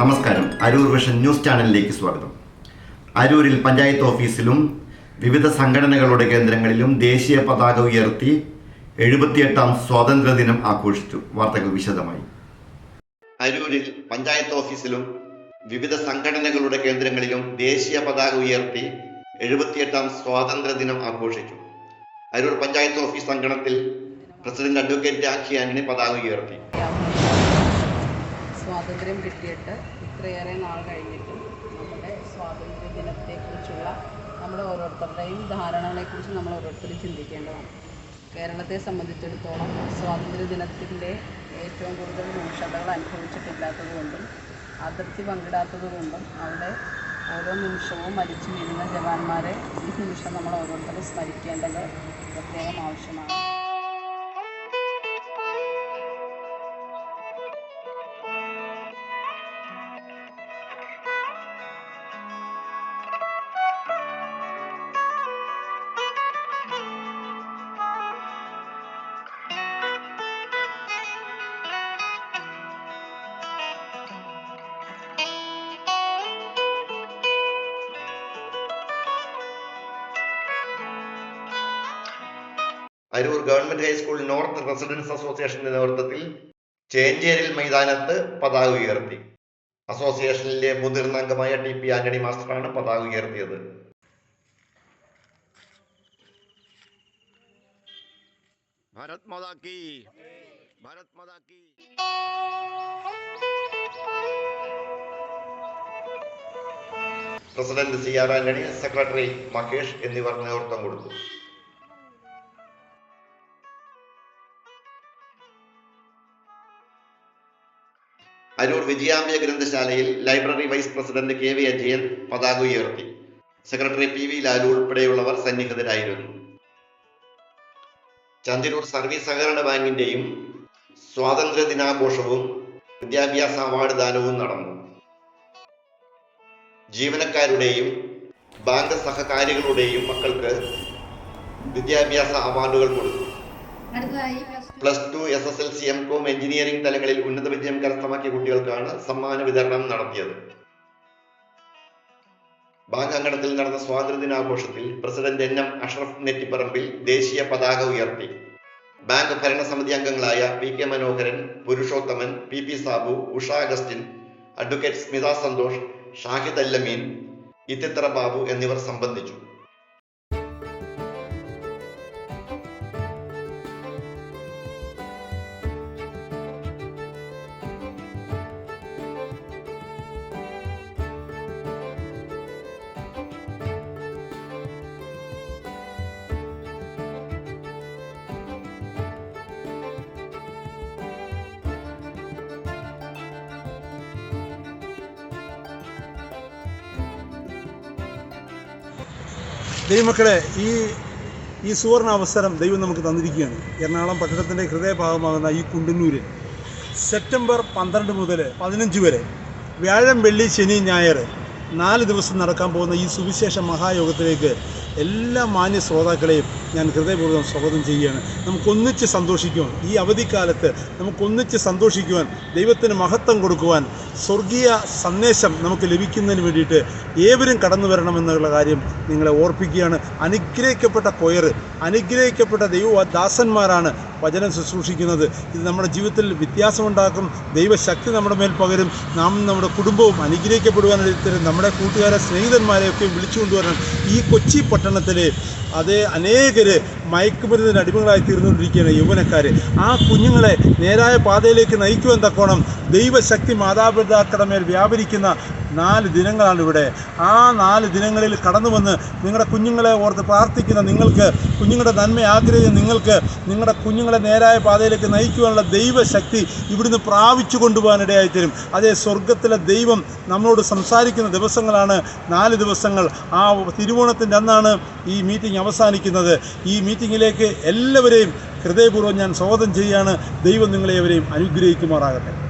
നമസ്കാരം. Aroor vision news ചാനലിലേക്ക് സ്വാഗതം. അരൂരിൽ പഞ്ചായത്ത് ഓഫീസിലും വിവിധ സംഘടനകളുടെ കേന്ദ്രങ്ങളിലും ദേശീയ പതാക ഉയർത്തി എഴുപത്തിയെട്ടാം സ്വാതന്ത്ര്യദിനം ആഘോഷിച്ചു. വാർത്തകൾ വിശദമായി. അരൂരിൽ പഞ്ചായത്ത് ഓഫീസിലും വിവിധ സംഘടനകളുടെ കേന്ദ്രങ്ങളിലും ദേശീയ പതാക ഉയർത്തി എഴുപത്തിയെട്ടാം സ്വാതന്ത്ര്യദിനം ആഘോഷിച്ചു. അരൂർ പഞ്ചായത്ത് ഓഫീസ് അങ്കണത്തിൽ പ്രസിഡന്റ് അഡ്വക്കേറ്റ് രാഖി ആന്റണി പതാക ഉയർത്തി. സ്വാതന്ത്ര്യം കിട്ടിയിട്ട് ഇത്രയേറെ നാൾ കഴിഞ്ഞിട്ടും നമ്മുടെ സ്വാതന്ത്ര്യ ദിനത്തെക്കുറിച്ചുള്ള നമ്മുടെ ഓരോരുത്തരുടെയും ധാരണകളെക്കുറിച്ച് നമ്മൾ ഓരോരുത്തരും ചിന്തിക്കേണ്ടതാണ്. കേരളത്തെ സംബന്ധിച്ചിടത്തോളം സ്വാതന്ത്ര്യ ദിനത്തിന്റെ ഏറ്റവും കൂടുതൽ രൂക്ഷതകൾ അനുഭവിച്ചിട്ടില്ലാത്തതുകൊണ്ടും അതിർത്തി പങ്കിടാത്തതുകൊണ്ടും അവിടെ ഓരോ നിമിഷവും മരിച്ചു വീഴുന്ന ജവാന്മാരെ ഈ നിമിഷം നമ്മൾ ഓരോരുത്തരും സ്മരിക്കേണ്ടത് പ്രത്യേകം ആവശ്യമാണ്. Aroor government high school north residence അസോസിയേഷന്റെ നേതൃത്വത്തിൽ ചേഞ്ചേരിൽ മൈതാനത്ത് പതാക ഉയർത്തി അസോസിയേഷനിലെ മുതിർന്ന അംഗമായ ടി പി ആന്റണി മാസ്റ്ററാണ് പതാക ഉയർത്തിയത് भारत माता की भारत माता की president C R Antony secretary Makesh എന്നിവർ നേതൃത്വം കൊടുത്തു Aroor Vijayambiya ഗ്രന്ഥശാലയിൽ library vice president K V Ajayan പതാക ഉയർത്തി. സെക്രട്ടറി പി വി ലാലു ഉൾപ്പെടെയുള്ളവർ സന്നിഹിതരായിരുന്നു. ചന്ദിരൂർ സർവീസ് സഹകരണ ബാങ്കിന്റെയും സ്വാതന്ത്ര്യ ദിനാഘോഷവും വിദ്യാഭ്യാസ അവാർഡ് ദാനവും നടന്നു. ജീവനക്കാരുടെയും ബാങ്ക് സഹകാരികളുടെയും മക്കൾക്ക് വിദ്യാഭ്യാസ അവാർഡുകൾ കൊടുത്തു. Plus two S S L C M com engineering തലങ്ങളിൽ ഉന്നത വിജയം കരസ്ഥമാക്കിയ കുട്ടികൾക്കാണ് സമ്മാന വിതരണം നടത്തിയത്. ബാങ്ക് അങ്കണത്തിൽ നടന്ന സ്വാതന്ത്ര്യദിനാഘോഷത്തിൽ president N M Ashraf Nettipparambil ദേശീയ പതാക ഉയർത്തി. ബാങ്ക് ഭരണസമിതി അംഗങ്ങളായ P K Manoharan Purushothaman P P Sabu Usha Augustine advocate Smitha Santhosh Shahid Allameen Ithithra Babu എന്നിവർ സംബന്ധിച്ചു. ദൈവമക്കളെ ഈ ഈ സുവർണ അവസരം ദൈവം നമുക്ക് തന്നിരിക്കുകയാണ്. എറണാകുളം പട്ടണത്തിന്റെ ഹൃദയഭാഗമാകുന്ന ഈ കുണ്ടന്നൂര് സെപ്റ്റംബർ പന്ത്രണ്ട് മുതൽ പതിനഞ്ച് വരെ വ്യാഴം വെള്ളി ശനി ഞായർ നാല് ദിവസം നടക്കാൻ പോകുന്ന ഈ സുവിശേഷ മഹായോഗത്തിലേക്ക് എല്ലാ മാന്യ ശ്രോതാക്കളെയും ഞാൻ ഹൃദയപൂർവം സ്വാഗതം ചെയ്യുകയാണ്. നമുക്കൊന്നിച്ച് സന്തോഷിക്കുവാൻ ഈ അവധിക്കാലത്ത് നമുക്കൊന്നിച്ച് സന്തോഷിക്കുവാൻ ദൈവത്തിന് മഹത്വം കൊടുക്കുവാൻ സ്വർഗീയ സന്ദേശം നമുക്ക് ലഭിക്കുന്നതിന് വേണ്ടിയിട്ട് ഏവരും കടന്നു വരണമെന്നുള്ള കാര്യം നിങ്ങളെ ഓർപ്പിക്കുകയാണ്. അനുഗ്രഹിക്കപ്പെട്ട കൊയർ അനുഗ്രഹിക്കപ്പെട്ട ദൈവദാസന്മാരാണ് വചനം ശുശ്രൂഷിക്കുന്നത്. ഇത് നമ്മുടെ ജീവിതത്തിൽ വ്യത്യാസമുണ്ടാക്കും. ദൈവശക്തി നമ്മുടെ മേൽ പകരും. നാം നമ്മുടെ കുടുംബവും അനുഗ്രഹിക്കപ്പെടുവാനായിട്ട് നമ്മുടെ കൂട്ടുകാരെ സ്നേഹിതന്മാരെയൊക്കെ വിളിച്ചുകൊണ്ടുവരണം ഈ കൊച്ചി പട്ടണത്തിലെ അതേ അനേകര് മയക്കുമരുന്നിന് അടിമകളായി തീർന്നുകൊണ്ടിരിക്കുകയാണ് യൗവനക്കാർ ആ കുഞ്ഞുങ്ങളെ നേരായ പാതയിലേക്ക് നയിക്കുവാൻ തക്കോണം ദൈവശക്തി മാതാപിതാക്കളുടെ മേൽ വ്യാപരിക്കുന്ന നാല് ദിനങ്ങളാണ് ഇവിടെ. ആ നാല് ദിനങ്ങളിൽ കടന്നു വന്ന് നിങ്ങളുടെ കുഞ്ഞുങ്ങളെ ഓർത്ത് പ്രാർത്ഥിക്കുന്ന നിങ്ങൾക്ക് കുഞ്ഞുങ്ങളുടെ നന്മ ആഗ്രഹിക്കുന്ന നിങ്ങൾക്ക് നിങ്ങളുടെ കുഞ്ഞുങ്ങളെ നേരായ പാതയിലേക്ക് നയിക്കുവാനുള്ള ദൈവശക്തി ഇവിടുന്ന് പ്രാപിച്ചു കൊണ്ടുപോകാനിടയായി തരും. അതേ സ്വർഗത്തിലെ ദൈവം നമ്മളോട് സംസാരിക്കുന്ന ദിവസങ്ങളാണ് നാല് ദിവസങ്ങൾ. ആ തിരുവോണത്തിന്റെ അന്നാണ് ഈ മീറ്റിംഗ് അവസാനിക്കുന്നത്. ഈ മീറ്റിങ്ങിലേക്ക് എല്ലാവരെയും ഹൃദയപൂർവം ഞാൻ സ്വാഗതം ചെയ്യുകയാണ്. ദൈവം നിങ്ങളെവരെയും അനുഗ്രഹിക്കുമാറാകട്ടെ.